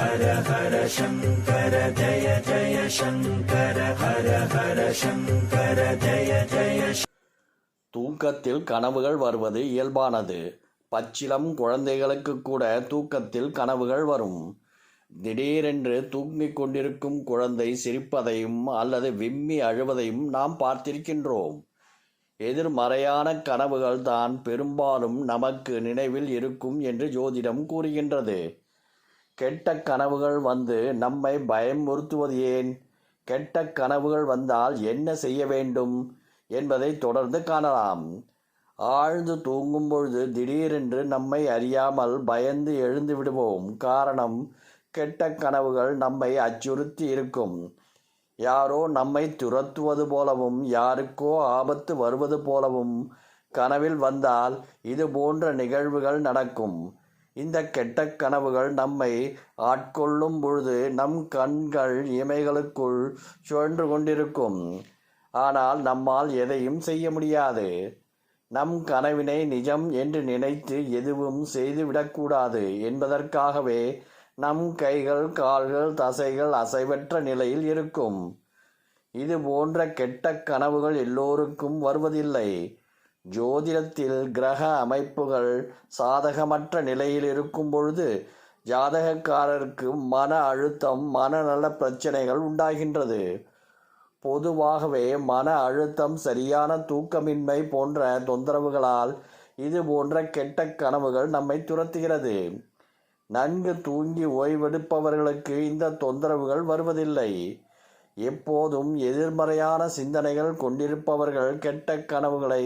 ஹர ஹர சங்கர ஜய ஜய சங்கர ஹர ஹர சங்கர ஜய ஜய தூக்கத்தில் கனவுகள் வருவது இயல்பானது. பச்சிலம் குழந்தைகளுக்கு கூட தூக்கத்தில் கனவுகள் வரும். திடீரென்று தூங்கிக் கொண்டிருக்கும் குழந்தை சிரிப்பதையும் அல்லது விம்மி அழுவதையும் நாம் பார்த்திருக்கின்றோம். எதிர்மறையான கனவுகள் தான் பெரும்பாலும் நமக்கு நினைவில் இருக்கும் என்று ஜோதிடம் கூறுகின்றது. கெட்ட கனவுகள் வந்து நம்மை பயமுறுத்துவது ஏன்? கெட்ட கனவுகள் வந்தால் என்ன செய்ய வேண்டும் என்பதை தொடர்ந்து காணலாம். ஆழ்ந்து தூங்கும் பொழுது திடீரென்று நம்மை அறியாமல் பயந்து எழுந்து விடுவோம். காரணம் கெட்ட கனவுகள் நம்மை அச்சுறுத்தி இருக்கும். யாரோ நம்மை துரத்துவது போலவும் யாருக்கோ ஆபத்து வருவது போலவும் கனவில் வந்தால் இது போன்ற நிகழ்வுகள் நடக்கும். இந்த கெட்ட கனவுகள் நம்மை ஆட்கொள்ளும் பொழுது நம் கண்கள் இமைகளுக்குள் சுழன்று கொண்டிருக்கும். ஆனால் நம்மால் எதையும் செய்ய முடியாது. நம் கனவினை நிஜம் என்று நினைத்து எதுவும் செய்துவிடக்கூடாது என்பதற்காகவே நம் கைகள் கால்கள் தசைகள் அசைவற்ற நிலையில் இருக்கும். இது போன்ற கெட்ட கனவுகள் எல்லோருக்கும் வருவதில்லை. ஜோதிடத்தில் கிரக அமைப்புகள் சாதகமற்ற நிலையில் இருக்கும் பொழுது ஜாதகக்காரருக்கு மன அழுத்தம் மனநல பிரச்சனைகள் உண்டாகின்றது. பொதுவாகவே மன அழுத்தம் சரியான தூக்கமின்மை போன்ற தொந்தரவுகளால் இது போன்ற கெட்ட கனவுகள் நம்மை துரத்துகிறது. நன்கு தூங்கி ஓய்வெடுப்பவர்களுக்கு இந்த தொந்தரவுகள் வருவதில்லை. எப்போதும் எதிர்மறையான சிந்தனைகள் கொண்டிருப்பவர்கள் கெட்ட கனவுகளை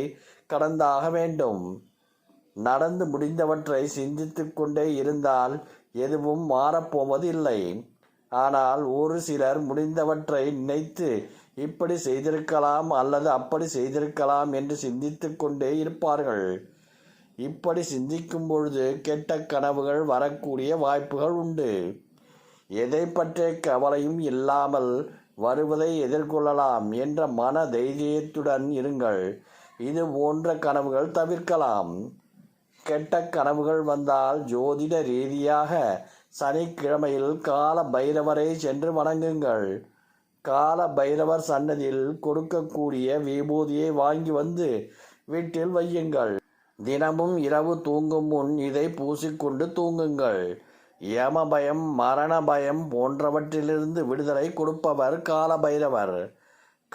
கடந்தாக வேண்டும் நடந்து முடிந்தவற்றை சிந்தித்து கொண்டே இருந்தால் எதுவும் மாறப்போவதில்லை. ஆனால் ஒரு சிலர் முடிந்தவற்றை நினைத்து இப்படி செய்திருக்கலாம் அல்லது அப்படி செய்திருக்கலாம் என்று சிந்தித்து கொண்டே இருப்பார்கள். இப்படி சிந்திக்கும் பொழுது கெட்ட கனவுகள் வரக்கூடிய வாய்ப்புகள் உண்டு. எதை பற்றிய கவலையும் இல்லாமல் வருவதை எதிர்கொள்ளலாம் என்ற மன தைரியத்துடன் இருங்கள். இது போன்ற கனவுகள் தவிர்க்கலாம். கெட்ட கனவுகள் வந்தால் ஜோதிட ரீதியாக சனிக்கிழமையில் கால பைரவரை சென்று வணங்குங்கள். கால பைரவர் சன்னதியில் கொடுக்கக்கூடிய விபூதியை வாங்கி வந்து வீட்டில் வையுங்கள். தினமும் இரவு தூங்கும் முன் இதை பூசிக்கொண்டு தூங்குங்கள். ஏம பயம் மரண பயம் போன்றவற்றிலிருந்து விடுதலை கொடுப்பவர் கால பைரவர்.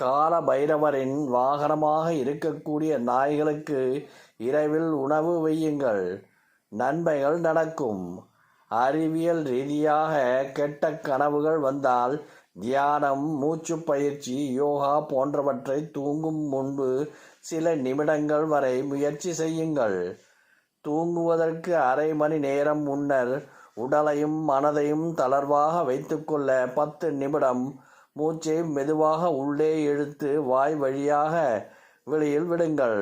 கால பைரவரின் வாகனமாக இருக்கக்கூடிய நாய்களுக்கு இரவில் உணவு வையுங்கள். நன்மைகள் நடக்கும். அறிவியல் ரீதியாக கெட்ட கனவுகள் வந்தால் தியானம் மூச்சு பயிற்சி யோகா போன்றவற்றை தூங்கும் முன்பு சில நிமிடங்கள் வரை முயற்சி செய்யுங்கள். தூங்குவதற்கு அரை மணி நேரம் முன்னர் உடலையும் மனதையும் தளர்வாக வைத்துக்கொள்ள பத்து நிமிடம் மூச்சை மெதுவாக உள்ளே இழுத்து வாய் வழியாக வெளியில் விடுங்கள்.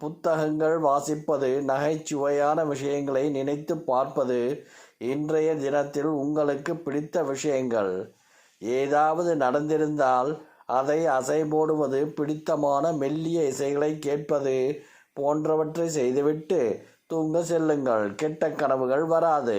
புத்தகங்கள் வாசிப்பது நகைச்சுவையான விஷயங்களை நினைத்து பார்ப்பது இன்றைய தினத்தில் உங்களுக்கு பிடித்த விஷயங்கள். ஏதாவது நடந்திருந்தால் அதை அசை போடுவது பிடித்தமான மெல்லிய இசைகளை கேட்பது போன்றவற்றை செய்துவிட்டு தூங்க செல்லுங்கள். கெட்ட கனவுகள் வராது.